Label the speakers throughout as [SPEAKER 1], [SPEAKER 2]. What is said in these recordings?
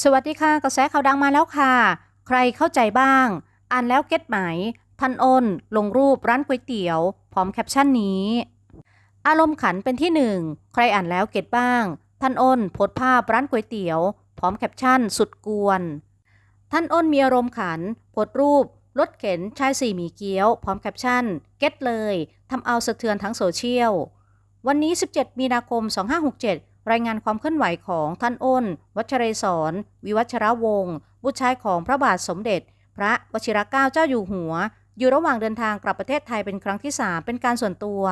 [SPEAKER 1] สวัสดีค่ะกระแสข่าวดังมาแล้วค่ะ ใครเข้าใจบ้าง อ่านแล้วเก็ตไหมท่านอ้น ลงรูปร้านก๋วยเตี๋ยว พร้อมแคปชั่นนี้ อารมณ์ขันเป็นที่หนึ่งใครอ่านแล้วเก็ตบ้าง ท่านอ้นโพสภาพร้านก๋วยเตี๋ยว พร้อมแคปชั่นสุดกวน ท่านอ้นมีอารมณ์ขันโพสรูปรถเข็นชายสี่หมีเกี๊ยว พร้อมแคปชั่น เก็ตเลยทำเอาสะเทือนทั้งโซเชียลวันนี้ 17 มีนาคม 2567 รายงานความเคลื่อนไหวของท่านอ้น วัชเรศร วิวัชรวงศ์บุตรชายของพระบาทสมเด็จ พระวชิรเกล้าเจ้าอยู่หัว อยู่ระหว่างเดินทางกลับประเทศไทยเป็นครั้งที่ 3 เป็นการส่วนตัว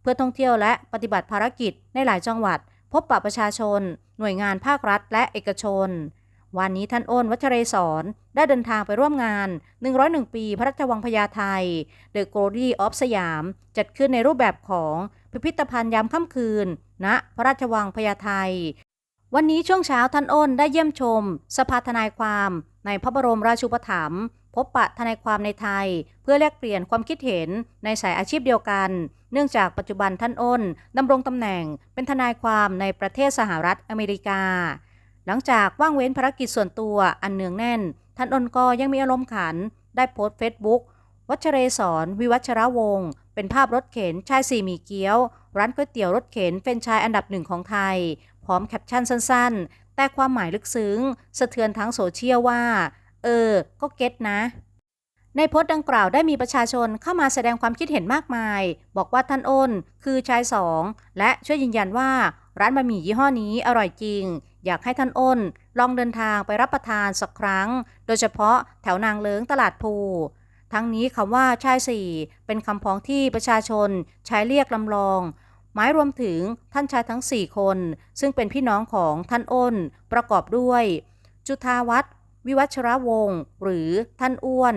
[SPEAKER 1] เพื่อท่องเที่ยวและปฏิบัติภารกิจในหลายจังหวัด พบปะประชาชน หน่วยงานภาครัฐ และเอกชน วันนี้ท่านอ้น วัชเรศรได้เดินทางไปร่วมงาน 101 ปีพระราชวังพญาไท The Glory of สยาม จัดขึ้นในรูปแบบของพิพิธภัณฑ์ยามค่ำคืน ณพระราชวังพญาไทวันนี้ช่วงเช้าท่านอ้นได้เยี่ยมชม สภาทนายความในพระบรมราชูปถัมภ์พบปะทนายความในไทย เพื่อแลกเปลี่ยนความคิดเห็นในสายอาชีพเดียวกัน เนื่องจากปัจจุบันท่านอ้นดำรงตำแหน่งเป็นทนายความในประเทศสหรัฐอเมริกา หลังจากว่างเว้นภารกิจส่วนตัวอันเนืองแน่น ท่านอ้นก็ยังมีอารมณ์ขัน ได้โพสต์เฟซบุ๊กวัชเรศรวิวัชระวงศ์ เป็นภาพรถเข็นชายสี่มีเกี๊ยว ร้านก๋วยเตี๋ยวรถเข็นเป็นชายอันดับหนึ่งของไทย พร้อมแคปชั่นสั้น ๆ แต่ความหมายลึกซึ้ง สะเทือนทั้งโซเชียลว่า เออ ก็เก็ตนะ ในโพสต์ดังกล่าวได้มีประชาชนเข้ามาแสดงความคิดเห็นมากมาย บอกว่าท่านอ้น คือชายสอง และช่วยยืนยันว่าร้านบะหมี่ยี่ห้อนี้อร่อยจริง อยากให้ท่านอ้น ลองเดินทางไปรับประทานสักครั้ง โดยเฉพาะแถวนางเลิ้งตลาดภู ทั้งนี้คำว่าชายสี่เป็นคำพ้องที่ประชาชนใช้เรียกลำลอง หมายรวมถึงท่านชายทั้ง 4 คน ซึ่งเป็นพี่น้องของท่านอ้นประกอบด้วย จุธาวัฒน์วิวัชรวงศ์หรือท่านอ้วน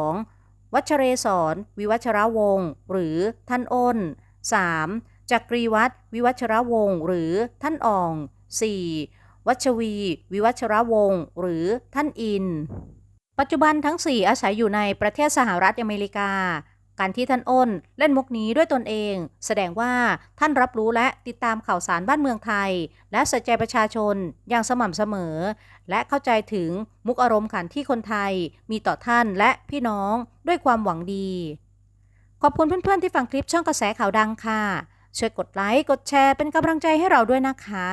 [SPEAKER 1] 2. วัชเรศรวิวัชรวงศ์หรือท่านอ้น 3. จักรีวัฒน์วิวัชรวงศ์หรือท่านอ่อง 4. วัชวี วิวัชรวงศ์หรือท่านอิน ปัจจุบันทั้ง 4 อาศัยอยู่ในประเทศสหรัฐอเมริกา การที่ท่านอ้นเล่นมุกนี้ด้วยตนเอง แสดงว่าท่านรับรู้และติดตามข่าวสารบ้านเมืองไทย และใส่ใจประชาชนอย่างสม่ำเสมอ และเข้าใจถึงมุกอารมณ์ขันที่คนไทย มีต่อท่านและพี่น้องด้วยความหวังดี ขอบคุณเพื่อนๆที่ฟังคลิปช่องกระแสข่าวดังค่ะช่วยกดไลค์กดแชร์เป็นกำลังใจให้เราด้วยนะคะ